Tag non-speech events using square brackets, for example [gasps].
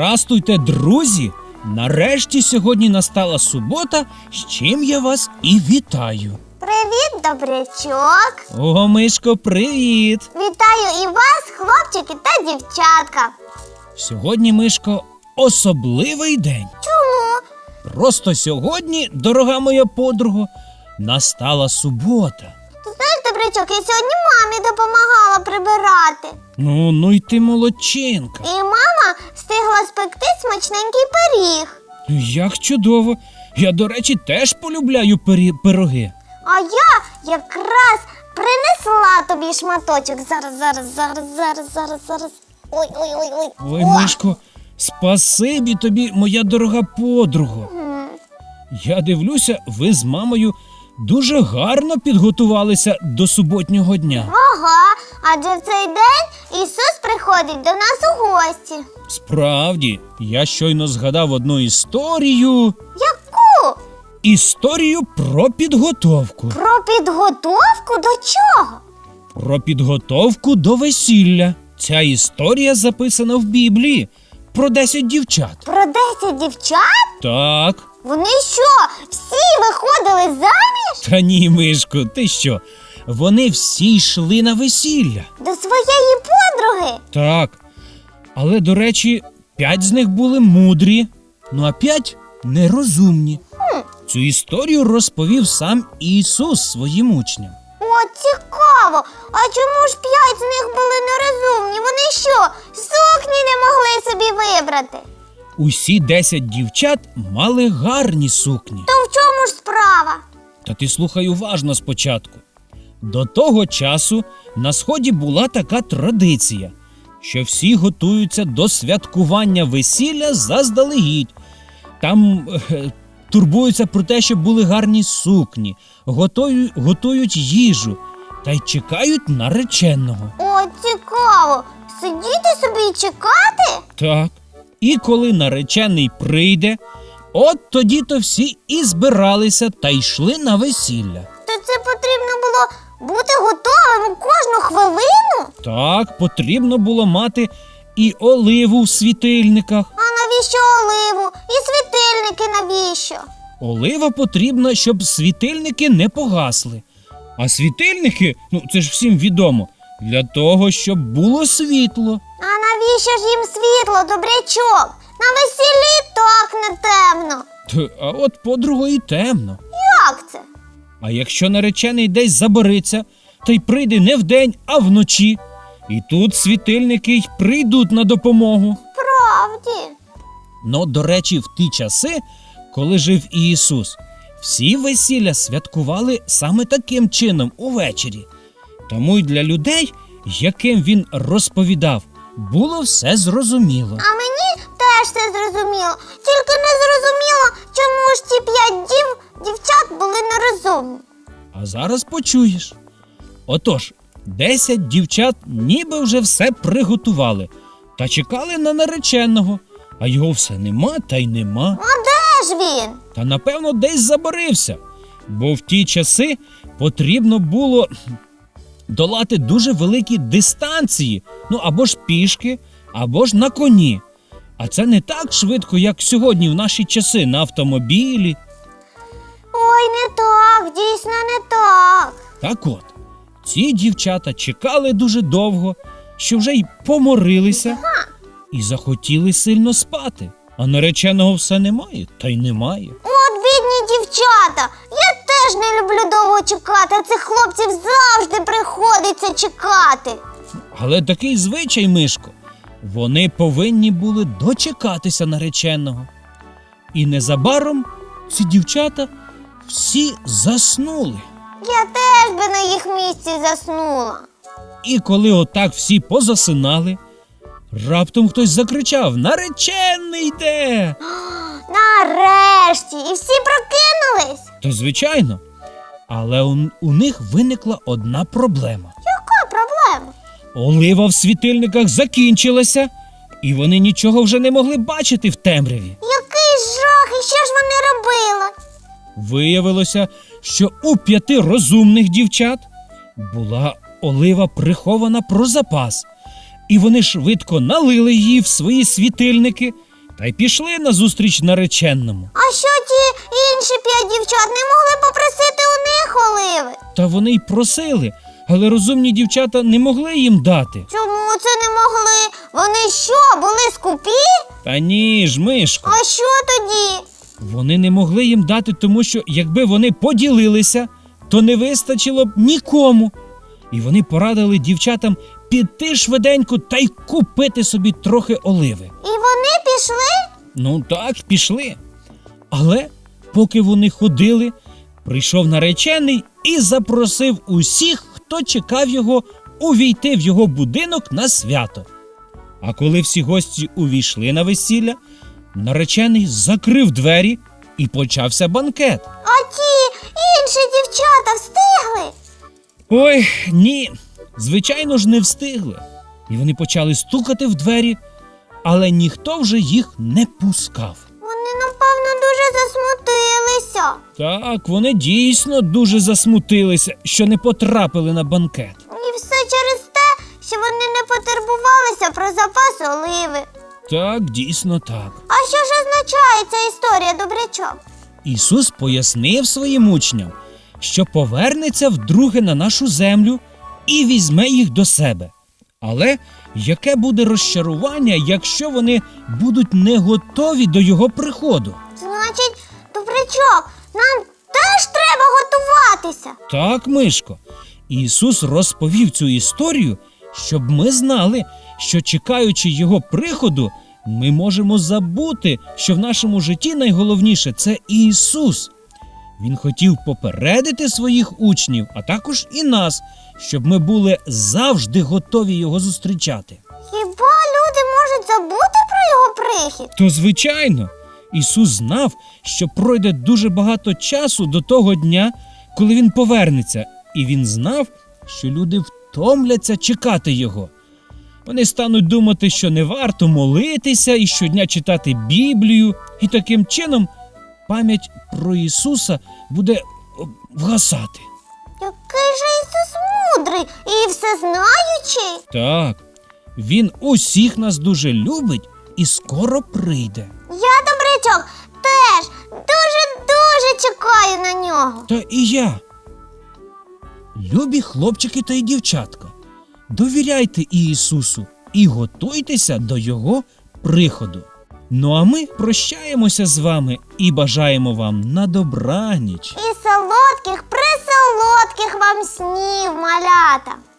Здрастуйте, друзі! Нарешті сьогодні настала субота, з чим я вас і вітаю. Привіт, добрячок! О, Мишко, привіт! Вітаю і вас, хлопчики та дівчатка. Сьогодні, Мишко, особливий день. Чому? Просто сьогодні, дорога моя подруга, настала субота. Ти знаєш, добрячок, я сьогодні мамі допомагала прибирати. Ну, ну й ти молодчинка. І мама встигла спекти смачненький пиріг. Як чудово! Я, до речі, теж полюбляю пирі- пироги. А я якраз принесла тобі шматочок. Зараз, зараз, зараз, зараз, зараз, зараз. Ой, ой, ой, ой. Ой, Мишко, спасибі тобі, моя дорога подруга. Я дивлюся, ви з мамою дуже гарно підготувалися до суботнього дня. Ага, адже в цей день Ісус приходить до нас у гості. Справді, я щойно згадав одну історію. Яку? Історію про підготовку. Про підготовку до чого? Про підготовку до весілля. Ця історія записана в Біблії про 10 дівчат. Про 10 дівчат? Так. Вони що, всі виходили заміж? Та ні, Мишко, ти що? Вони всі йшли на весілля. До своєї подруги? Так. Але, до речі, п'ять з них були мудрі, ну а п'ять нерозумні. Цю історію розповів сам Ісус своїм учням. О, цікаво. А чому ж п'ять з них були нерозумні? Вони що, сукні не могли собі вибрати? Усі десять дівчат мали гарні сукні. То в чому ж справа? Та ти слухай уважно спочатку. До того часу на сході була така традиція, що всі готуються до святкування весілля заздалегідь. Там е, турбуються про те, щоб були гарні сукні, готую, готують їжу та й чекають нареченого. О, цікаво. Сидіти собі і чекати? Так. І коли наречений прийде, от тоді то всі і збиралися та йшли на весілля. То це потрібно було бути готовим кожну хвилину? Так, потрібно було мати і оливу в світильниках. А навіщо оливу? І світильники навіщо? Олива потрібна, щоб світильники не погасли. А світильники, ну це ж всім відомо, для того, щоб було світло. А навіщо ж їм світло, добрячок? На весіллі так не темно. Т- А от подруго і темно. А якщо наречений десь забориться, та й прийде не вдень, а вночі. І тут світильники й прийдуть на допомогу. Правді. Ну, до речі, в ті часи, коли жив Ісус, всі весілля святкували саме таким чином увечері. Тому й для людей, яким він розповідав, було все зрозуміло. А мені теж все зрозуміло. Тільки не зрозуміло, чому ж ті п'ять дів дівчат нерозумні. А зараз почуєш. Отож, десять дівчат ніби вже все приготували та чекали на нареченого, а його все нема та й нема. А де ж він? Та напевно десь забарився, бо в ті часи потрібно було долати дуже великі дистанції, ну або ж пішки, або ж на коні. А це не так швидко, як сьогодні в наші часи на автомобілі. Ой, не так, дійсно не так. Так от, ці дівчата чекали дуже довго, що вже й поморилися і захотіли сильно спати. А нареченого все немає, та й немає. От бідні дівчата. Я теж не люблю довго чекати, а цих хлопців завжди приходиться чекати. Але такий звичай, Мишко, вони повинні були дочекатися нареченого. І незабаром ці дівчата всі заснули. Я теж би на їх місці заснула. І коли отак всі позасинали, раптом хтось закричав: Наречений йде! [gasps] Нарешті, і всі прокинулись. То звичайно. Але у, у них виникла одна проблема. Яка проблема? Олива в світильниках закінчилася, і вони нічого вже не могли бачити в темряві. Виявилося, що у п'яти розумних дівчат була олива прихована про запас, І вони швидко налили її в свої світильники та й пішли назустріч нареченному. А що ті інші п'ять дівчат не могли попросити у них оливи? Та вони й просили, але розумні дівчата не могли їм дати. Чому це не могли? Вони що, були скупі? Та ні ж, мишко. А що тоді? Вони не могли їм дати, тому що якби вони поділилися, то не вистачило б нікому. І вони порадили дівчатам піти швиденько та й купити собі трохи оливи. І вони пішли? Ну так, пішли. Але поки вони ходили, прийшов наречений і запросив усіх, хто чекав його, увійти в його будинок на свято. А коли всі гості увійшли на весілля, наречений закрив двері і почався банкет. А ті інші дівчата встигли? Ой, ні, звичайно ж, не встигли. І вони почали стукати в двері, але ніхто вже їх не пускав. Вони, напевно, дуже засмутилися. Так, вони дійсно дуже засмутилися, що не потрапили на банкет. І все через те, що вони не потурбувалися про запас оливи. Так, дійсно так. А що ж означає ця історія, добрячок? Ісус пояснив своїм учням, що повернеться вдруге на нашу землю і візьме їх до себе. Але яке буде розчарування, якщо вони будуть не готові до його приходу? Значить, добрячок, нам теж треба готуватися. Так, Мишко. Ісус розповів цю історію, щоб ми знали, що чекаючи Його приходу, ми можемо забути, що в нашому житті найголовніше це Ісус. Він хотів попередити своїх учнів, а також і нас, щоб ми були завжди готові його зустрічати. Хіба люди можуть забути про його прихід? То, звичайно, Ісус знав, що пройде дуже багато часу до того дня, коли Він повернеться, і Він знав, що люди втомляться чекати Його. Вони стануть думати, що не варто молитися і щодня читати Біблію, і таким чином пам'ять про Ісуса буде вгасати. Який же Ісус мудрий і всезнаючий? Так, Він усіх нас дуже любить і скоро прийде. Я, добрячок, теж дуже-дуже чекаю на нього. Та і я. Любі хлопчики та й дівчатка, довіряйте Ісусу і готуйтеся до Його приходу. Ну а ми прощаємося з вами і бажаємо вам на добраніч. І солодких, присолодких вам снів, малята.